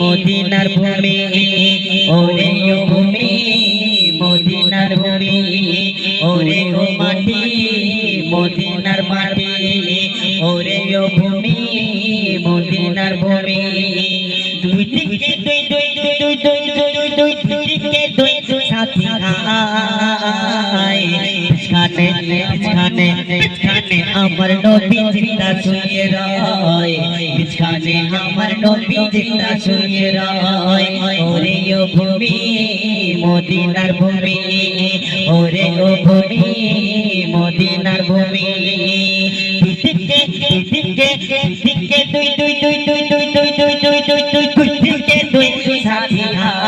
মদিনার ভূমি, ওরে ও ভূমি, মদিনার ভূমি, ওরে ও মাটি, মদিনার মাটি, ওরে ও ভূমি, মদিনার ভূমি। দুই দিকে দুই দুই দুই দুই দুই দুই দুই দিকে দুই, সাথী পিছখানে পিছখানে আমার নবী জিন্দা শুয়ে রয় পিছখানে আমার নবী জিন্দা শুয়ে রয় ওরে ও ভূমি মদিনার ভূমি ওরে ও ভূমি মদিনার ভূমি দিকে দিকে দিকে দুই দুই দুই দুই দুই দুই দুই দুই হায়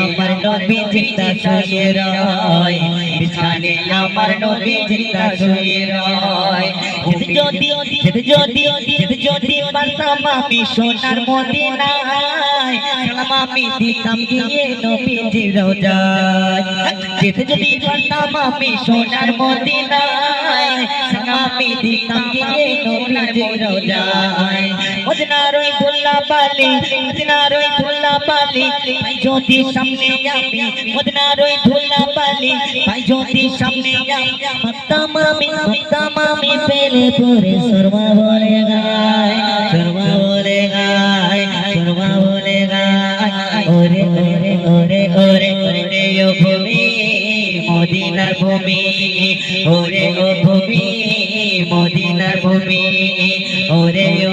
আমার নবী জিন্দা শুয়ে রয় পিছখানে আমার নবী জিন্দা শুয়ে রয়। যদি যদি যদি পারতাম আমি সোনার মদিনায় সালাম আমি দিতাম ওই ধুল্লা পালি মদিনার ওই ধুল্লা পালি ভাই, যদি সামনে আমি মদিনার ওই ধুল্লা পালি ভাই, যদি সামনে আমি মাতাম আমি মাতাম আমি পেলে পরে সর্বা বলে গায় সর্বা বলে গায় সর্বা বলে গায়। ওরে ওরে ওরে ওরে ওরে, ও ভূমি, মদিনার ভূমি, ওরে, ও ভূমি, মদিনার ভূমি, ওরে, ও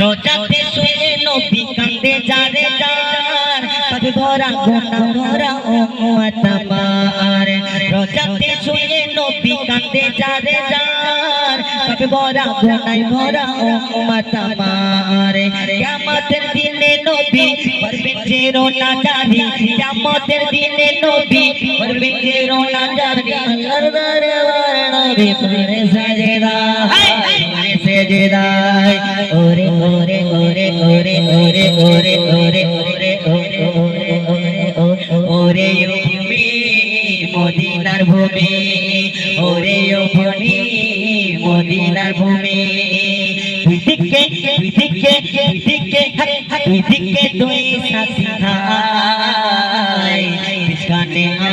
রোজাতে শুয়ে নবী কান্দে চারে চার পদ ভরা গোনা ভরা ও মাতামার রোজাতে শুয়ে নবী কান্দে চারে চার পদ ভরা গোনায় ভরা ও মাতামার কিয়ামতের দিনে নবী করবেন যে রোনা জারি। কিয়ামতের দিনে নবী করবেন যে রোনা জারি। আল্লাহর দরবার নবী করে সাজেদা। করে ওরে ভূমি মদিনার ভূমি, ওরে ভূমি মদিনার ভূমি। দুই দিকে দুই দিকে দুই দিকে দুই দিকে, দুই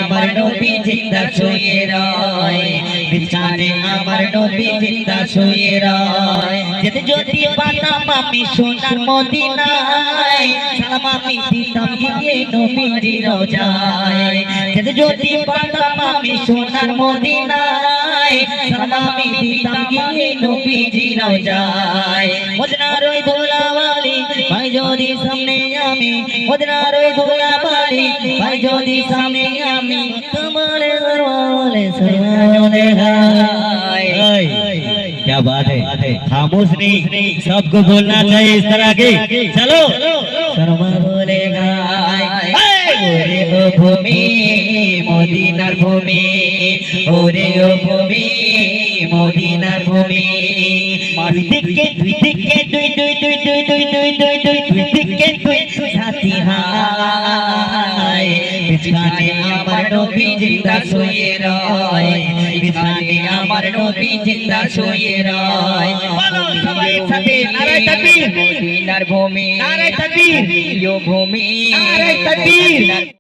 আমার নবী জিন্দা শুয়ে রয়। পিছখানে আমার নবী জিন্দা শুয়ে রয়। যেতে যদি পাতাম আমি সোনার মদিনায়, সালাম আমি দিতাম গিয়ে নবীজি রোজায়। যেতে যদি পাতাম আমি সোনার মদিনায়, সালাম আমি দিতাম গিয়ে নবীজি রোজায়। মদিনার ওই ধুলাওয়ালি ভাই যদি সামনে আমি মদিনার ওই ধুলাওয়ালি ভাই যদি সামনে আমি তোমারে সরওয়ালে সরওয়ালে হায় क्या बात है खामोश नहीं सबको बोलना चाहिए इस तरह के चलो শর্মা বলে গায় ওরে ও ভূমি মদিনার ভূমি ওরে ও ভূমি মদিনার ভূমি দুই দিকে দুই দিকে দুই দুই দুই দুই দুই পিছখানে আমার নবী জিন্দা শুয়ে রয়। বিছানে আমার নবী জিন্দা শুয়ে রয়। বলো সবাই সাথে নারায় তাকবীর। মদিনার ভূমি নারায় তাকবীর ভূমি। নারায় তাকবীর।